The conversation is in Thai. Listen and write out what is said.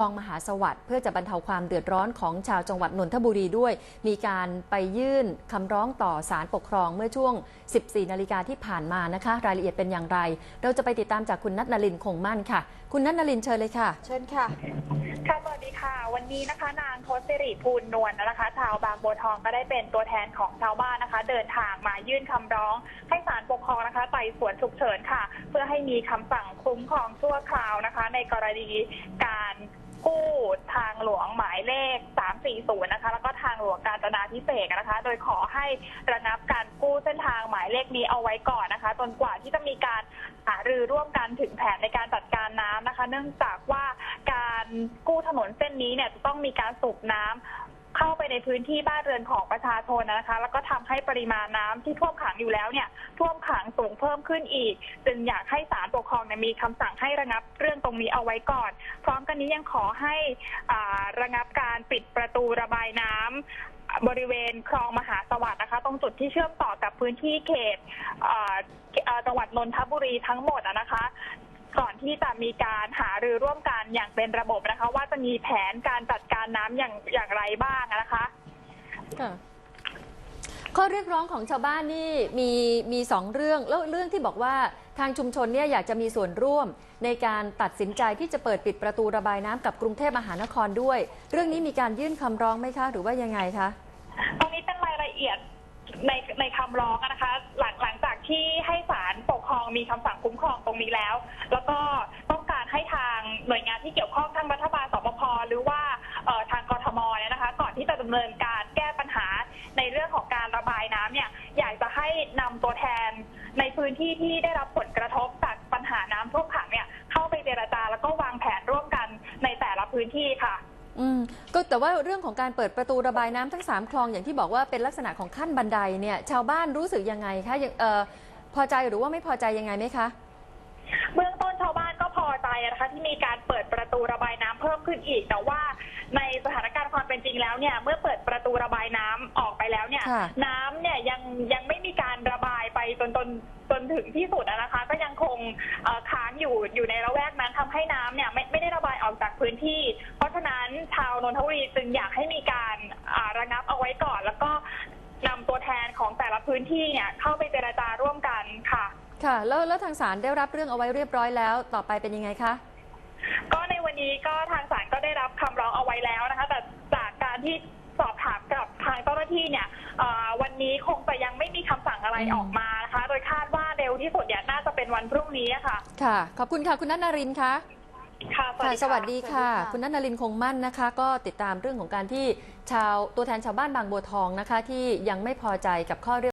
คลองมหาสวัสดิ์เพื่อจะบรรเทาความเดือดร้อนของชาวจังหวัดนนทบุรีด้วย มีการไปยื่นคำร้องต่อศาลปกครองเมื่อช่วง 14 นาฬิกาที่ผ่านมานะคะ รายละเอียดเป็นอย่างไร เราจะไปติดตามจากคุณนัทนลินคงมั่นค่ะ คุณนัทนลินเชิญเลยค่ะ เชิญค่ะค่ะสวัสดีค่ะ วันนี้นะคะ นางทศสิริภูลนวลนะคะ ชาวบางบัวทองก็ได้เป็นตัวแทนของชาวบ้านนะคะ เดินทางมายื่นคำร้อง ให้ศาลปกครองนะคะไต่สวนฉุกเฉินค่ะ เพื่อให้มีคำสั่งคุ้มครองชั่วคราวนะคะ ในกรณีการ กู้ทางหลวงหมายเลข 340 นะคะ แล้วก็ทางหลวงกาญจนาพิเศษกนะคะ โดยขอให้ระงับการกู้เส้นทางหมายเลขนี้เอาไว้ก่อนนะคะ จนกว่าที่จะมีการหารือร่วมกันถึงแผนในการจัดการน้ำนะคะ เนื่องจากว่าการกู้ถนนเส้นนี้เนี่ยจะต้องมีการสูบน้ำ เข้าไปในพื้นที่บ้านเรือนของประชาชนนะคะ แล้วก็ทำให้ปริมาณน้ำที่ท่วมขังอยู่แล้วเนี่ยท่วมขังสูงเพิ่มขึ้นอีก จึงอยากให้ศาลปกครองเนี่ยมีคำสั่งให้ระงับเรื่องตรงนี้เอาไว้ก่อน พร้อมกันนี้ยังขอให้อ่าระงับการปิดประตูระบายน้ำบริเวณคลองมหาสวัสดิ์นะคะ ตรงจุดที่เชื่อมต่อกับพื้นที่เขตอ่าจังหวัดนนทบุรีทั้งหมดอะนะคะ ก่อนที่จะมีการหารือร่วมกันอย่างเป็นระบบนะคะ ว่าจะมีแผนการจัดการน้ำอย่างอย่างไรบ้างอะนะคะข้อเรียกร้องของชาวบ้านนี่มีมีสองเรื่องแล้วเรื่องที่บอกว่าทางชุมชนเนี่ยอยากจะมีส่วนร่วม ในการตัดสินใจที่จะเปิดปิดประตูระบายน้ำกับกรุงเทพมหานครด้วย เรื่องนี้มีการยื่นคำร้องไหมคะ หรือว่ายังไงคะ ตรงนี้เป็นรายละเอียดในในคำร้องอะนะคะ หลังหลังจากที่ให้ มีคำสั่งคุ้มครองตรงนี้แล้ว แล้วก็ต้องการให้ทางหน่วยงานที่เกี่ยวข้องทั้งรัฐบาลสปภหรือว่าทางกทมเนี่ยนะคะ ก่อนที่จะดำเนินการแก้ปัญหาในเรื่องของการระบายน้ำเนี่ยอยากจะให้นำตัวแทนในพื้นที่ที่ได้รับผลกระทบจากปัญหาน้ำท่วมขังเนี่ยเข้าไปเจรจาแล้วก็วางแผนร่วมกันในแต่ละพื้นที่ค่ะอืมก็แต่ว่าเรื่องของการเปิดประตูระบายน้ำทั้งสามคลองอย่างที่บอกว่าเป็นลักษณะของขั้นบันไดเนี่ยชาวบ้านรู้สึกยังไงคะยังเออ พอใจหรือว่าไม่พอใจยังไงไหมคะเบื้องต้นชาวบ้านก็พอใจนะคะ ที่มีการเปิดประตูระบายน้ำเพิ่มขึ้นอีก แต่ว่าในสถานการณ์ความเป็นจริงแล้วเนี่ย เมื่อเปิดประตูระบายน้ำออกไปแล้วเนี่ยค่ะน้ำเนี่ยยังยังไม่มีการระบายไปจนจนจนถึงที่สุดอะนะคะ ก็ยังคงเอ่อค้างอยู่อยู่ในระแวกนั้นทำให้น้ำเนี่ยไม่ไม่ได้ระบายออกจากพื้นที่ เพราะฉะนั้นชาวนนทบุรีจึงอยากให้มีการอ่าระงับเอาไว้ก่อน แล้วก็นำตัวแทนของแต่ละพื้นที่เนี่ยเข้าไปเจรจาร่วมกัน ค่ะค่ะ แล้วแล้วทางศาลได้รับเรื่องเอาไว้เรียบร้อยแล้ว ต่อไปเป็นยังไงคะ ก็ในวันนี้ก็ทางศาลก็ได้รับคำร้องเอาไว้แล้วนะคะ แต่จากการที่สอบถามกับทางเจ้าหน้าที่เนี่ยเอ่อวันนี้คงจะยังไม่มีคำสั่งอะไรอืม ออกมานะคะ โดยคาดว่าเร็วที่สุดเนี่ยน่าจะเป็นวันพรุ่งนี้อะค่ะ ค่ะ ขอบคุณค่ะคุณนัทนรินทร์คะค่ะ ค่ะสวัสดีค่ะ สวัสดีค่ะคุณนัทนรินทร์คงมั่นนะคะ ก็ติดตามเรื่องของการที่ชาวตัวแทนชาวบ้านบางบัวทองนะคะ ที่ยังไม่พอใจกับข้อเรียก